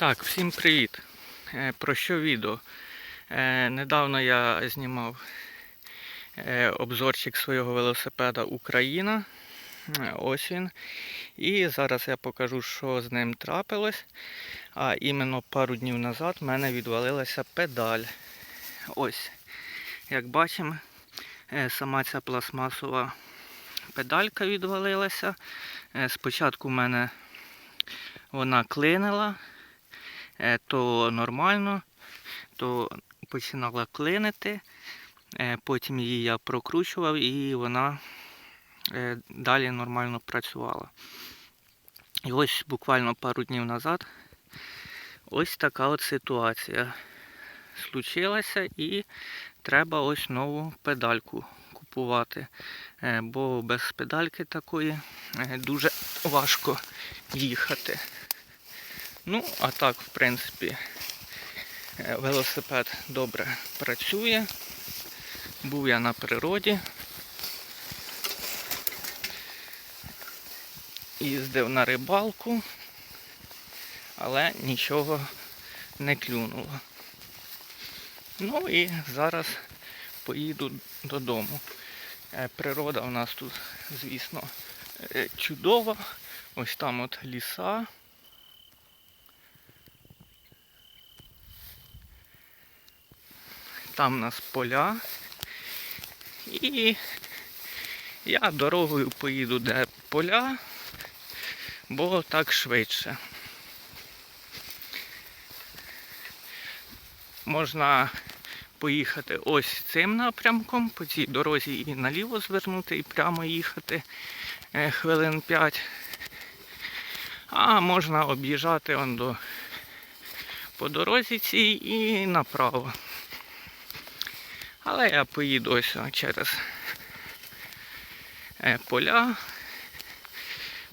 Так, всім привіт. Е, Про що відео? Е, Недавно я знімав е, обзорчик свого велосипеда Україна. Ось він. І зараз я покажу, що з ним трапилось. А іменно пару днів назад в мене відвалилася педаль. Ось. Як бачимо, сама ця пластмасова педалька відвалилася. Спочатку в мене вона клинила, то нормально, то починала клинити. Е, Потім її я прокручував і вона е, далі нормально працювала. І ось буквально пару днів назад ось така от ситуація случилася і треба ось нову педальку купувати. Е, Бо без педальки такої е, дуже важко їхати. Ну, а так, в принципі, е, велосипед добре працює. Був я на природі. Їздив на рибалку, але нічого не клюнуло. Ну і зараз поїду додому. Е, Природа у нас тут, звісно, е, чудова. Ось там от ліса. Там у нас поля. І я дорогою поїду, де поля, бо так швидше. Можна поїхати ось цим напрямком, по цій дорозі і наліво звернути, і прямо їхати е, хвилин 5. А можна об'їжджати до, по дорозі цій і направо. Але я поїду ось через е, поля,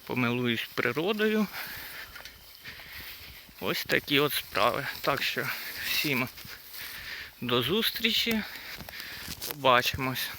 помилуюсь природою. Ось такі от справи. Так що всім до зустрічі. Побачимось.